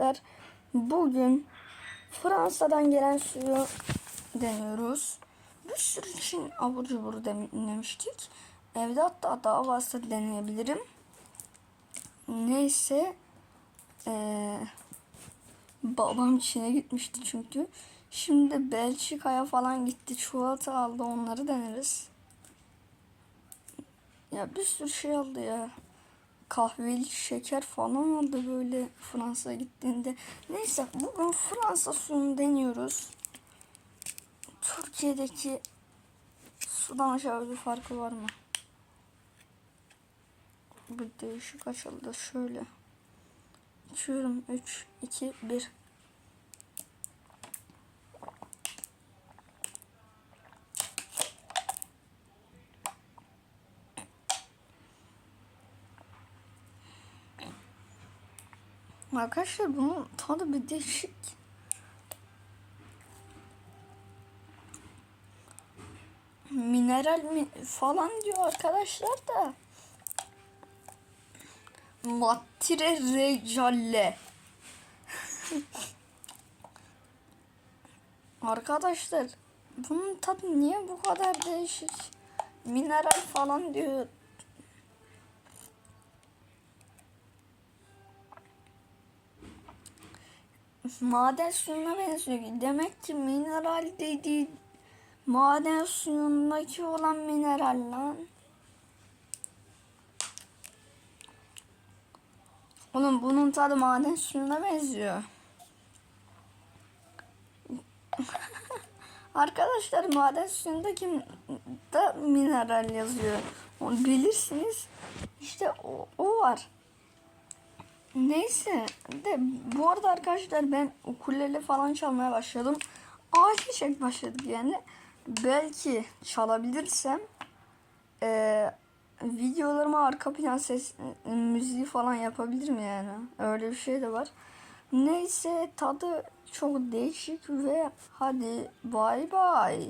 arkadaşlar. Bugün Fransa'dan gelen suyu deniyoruz. Bir sürü için abur cubur denemiştik. Evde hatta daha fazla deneyebilirim. Neyse. Ee, babam Çin'e gitmişti çünkü. Şimdi Belçika'ya falan gitti. Çikolata aldı onları deneriz. Ya bir sürü şey aldı ya. Kahveli şeker falan aldı böyle Fransa'ya gittiğinde. Neyse bugün Fransa suyunu deniyoruz. Türkiye'deki sudan aşağı bir farkı var mı? Bir değişik açıldı şöyle. İçiyorum 3, 2, 1. Arkadaşlar bunun tadı bir değişik. Mineral mi falan diyor arkadaşlar da. Matire recalle. arkadaşlar bunun tadı niye bu kadar değişik? Mineral falan diyor. Maden suyuna benziyor. Demek ki mineral dedi. Maden suyundaki olan mineral lan. Oğlum bunun tadı maden suyuna benziyor. Arkadaşlar maden suyundaki da mineral yazıyor. Onu bilirsiniz. İşte o, o var. Neyse de bu arada arkadaşlar ben ukulele falan çalmaya başladım. Ailecek başladık yani. Belki çalabilirsem eee videolarıma arka plan ses e, müziği falan yapabilirim yani. Öyle bir şey de var. Neyse tadı çok değişik ve hadi bay bay.